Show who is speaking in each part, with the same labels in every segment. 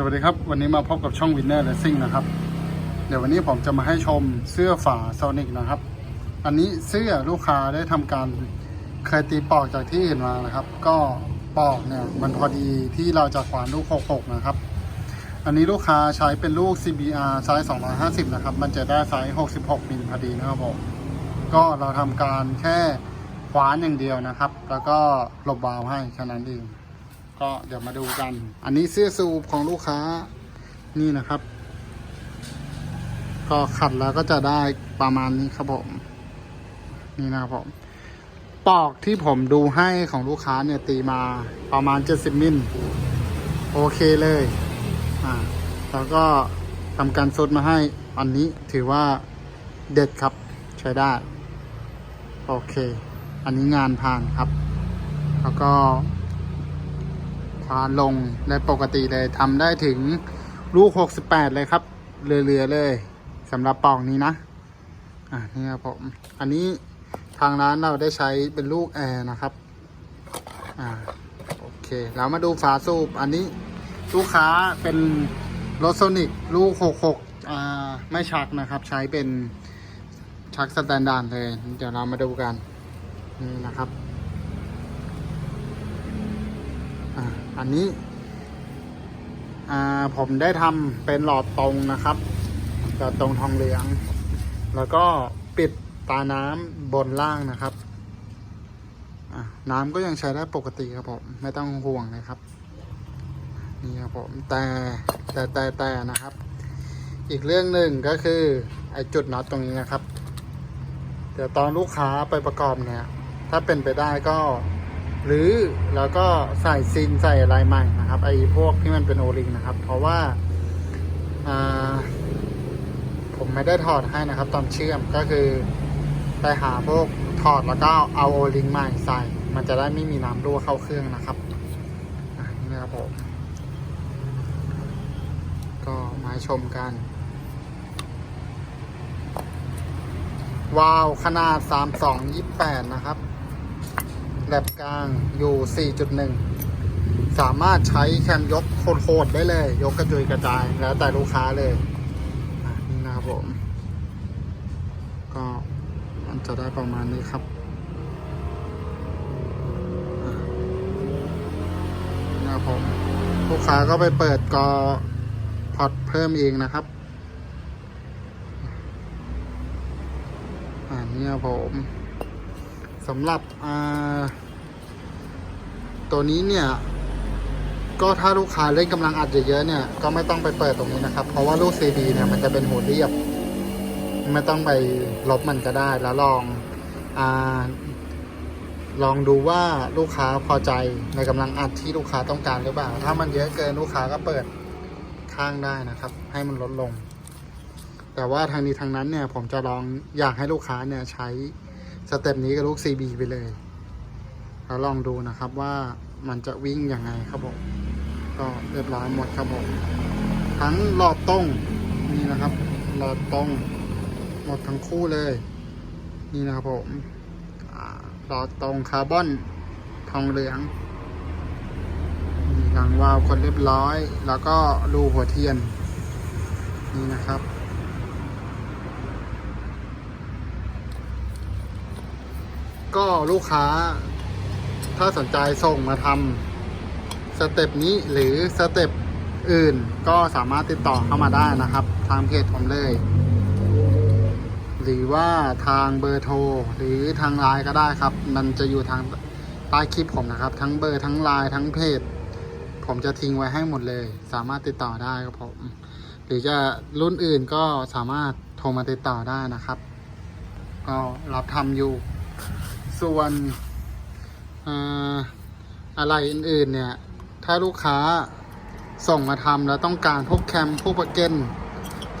Speaker 1: สวัสดีครับ วันนี้มาพบกับช่อง Winner Racing นะครับ เดี๋ยววันนี้ผมจะมาให้ชมเสื้อฝาโซนิกนะครับ อันนี้เสื้อลูกค้าได้ทำการเคยตีปอกจากที่อื่นมานะครับ ก็ปอกเนี่ยมันพอดีที่เราจะขวานลูก 66 นะครับ อันนี้ลูกค้าใช้เป็นลูก CBR ไซส์ 250 นะครับ มันจะได้ไซส์ 66มิลพอดีนะครับผมก็เราทำการแค่ขวานอย่างเดียวนะครับ แล้วก็หลบวาวให้แค่นั้นเอง ก็เดี๋ยวมาดูกัน อันนี้เสื้อสูบของลูกค้านี่นะครับ ก็ขัดแล้วก็จะได้ประมาณนี้ครับผม นี่นะครับผมปอกที่ผมดูให้ของลูกค้าเนี่ยตีมาประมาณ 70 มิลโอเคเลยอ่าแล้วก็ทำการซุดมาให้อันนี้ถือว่าเด็ดครับใช้ได้ โอเค อันนี้งานผ่านครับ แล้วก็ พาลงได้ปกติเลยทำได้ถึงลูก 68 เลยครับ เรือๆเลยสำหรับปองนี้นะ อ่านี่ครับผม อันนี้ทางร้านเราได้ใช้เป็นลูกแอร์นะครับ อ่า โอเค เรามาดูฝาสูบ อันนี้ลูกค้าเป็นรถโซนิกลูก 66 อ่า ไม่ชักนะครับ ใช้เป็นชักสแตนดาร์ดเลย เดี๋ยวเรามาดูกัน นี่นะครับ อันนี้ผมได้ทำเป็นหลอดตรงนะครับหลอดตรงทองเหลือง แล้วก็ปิดตาน้ำบนล่างนะครับน้ำก็ยังใช้ได้ปกติครับผมไม่ต้องห่วงนะครับนี่ครับผมแต่แต่แต่แต่นะครับ อีกเรื่องหนึ่งก็คือไอ้จุดน็อตตรงนี้นะครับ เดี๋ยวตอนลูกค้าไปประกอบเนี่ย ถ้าเป็นไปได้ก็ หรือแล้วก็ใส่ซินใส่อะไรใหม่นะครับไอ้พวกที่มันเป็นโอลิงนะครับ เพราะว่าผมไม่ได้ถอดให้นะครับ ตอนเชื่อมก็คือไปหาพวกถอดแล้วก็เอาโอลิงใหม่ใส่ มันจะได้ไม่มีน้ำรั่วเข้าเครื่องนะครับนี่นะครับผมก็มาชมกันวาวขนาด 3228 นะครับ แลบกลางอยู่ 4.1 สามารถใช้แคมยกโคตรได้เลย ยกกระจุยกระจายแล้วแต่ลูกค้าเลยนี่นะครับผม ก็มันจะได้ประมาณนี้ครับนี่นะครับผมลูกค้าก็ไปเปิดกอพอตเพิ่มเองนะครับอ่านี่ครับผม สำหรับตัวนี้เนี่ย ก็ถ้าลูกค้าเล่นกำลังอัดเยอะๆเนี่ย ก็ไม่ต้องไปเปิดตรงนี้นะครับ เพราะว่าลูกซีดีเนี่ยมันจะเป็นหัวเรียบ ไม่ต้องไปลบมันก็ได้ แล้วลองอลองดูว่าลูกค้าพอใจในกำลังอัดที่ลูกค้าต้องการหรือเปล่า ถ้ามันเยอะเกินลูกค้าก็เปิดข้างได้นะครับ ให้มันลดลง แต่ว่าทางนี้ทางนั้นเนี่ย ผมจะลองอยากให้ลูกค้าเนี่ยใช้ สเต็ปนี้กับลูก CB ไปเลยแล้วลองดูนะครับว่ามันจะวิ่งยังไงครับผมก็เรียบร้อยหมดครับผมทั้งหลอดตรงนี่นะครับหลอดตรงหมดทั้งคู่เลย นี่นะครับผมหลอดตรงคาร์บอนทองเหลืองนี่หลังวาล์วคนเรียบร้อย แล้วก็รูหัวเทียน นี่นะครับ ก็ลูกค้า ถ้าสนใจส่งมาทำสเต็ปนี้หรือสเต็ปอื่นก็สามารถติดต่อเข้ามาได้นะครับ ทางเพจผมเลย หรือว่าทางเบอร์โทร หรือทางไลน์ก็ได้ครับ มันจะอยู่ทางใต้คลิปผมนะครับ ทั้งเบอร์ทั้งไลน์ทั้งเพจผมจะทิ้งไว้ให้หมดเลย สามารถติดต่อได้ครับผม หรือจะรุ่นอื่นก็สามารถโทรมาติดต่อได้นะครับ ก็รับทำอยู่ ส่วนอ่าอะไรอื่นๆ เนี่ย ถ้าลูกค้าส่งมาทำแล้วต้องการพวกแคมพวกประเกัน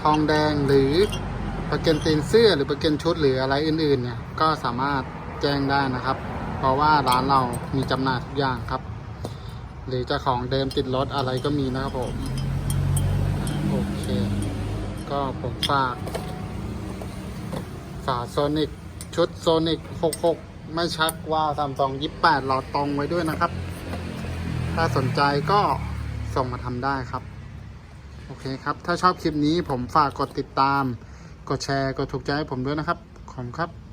Speaker 1: ทองแดงหรือประเกันตีนเสื้อหรือประเกันชุดหรืออะไรอื่นๆ เนี่ย ก็สามารถแจ้งได้นะครับ เพราะว่าร้านเรามีจำหน่ายทุกอย่างครับ หรือจะของเดิมติดรถอะไรก็มีนะครับผม โอเค ก็ผมฝากฝาโซนิกชุดโซนิก66 ไม่ชักว่าสามสองยี่แปดหลอดตรงไว้ด้วยนะครับ ถ้าสนใจก็ส่งมาทำได้ครับ โอเคครับ ถ้าชอบคลิปนี้ผมฝากกดติดตาม กดแชร์ กดถูกใจให้ผมด้วยนะครับ ขอบคุณครับ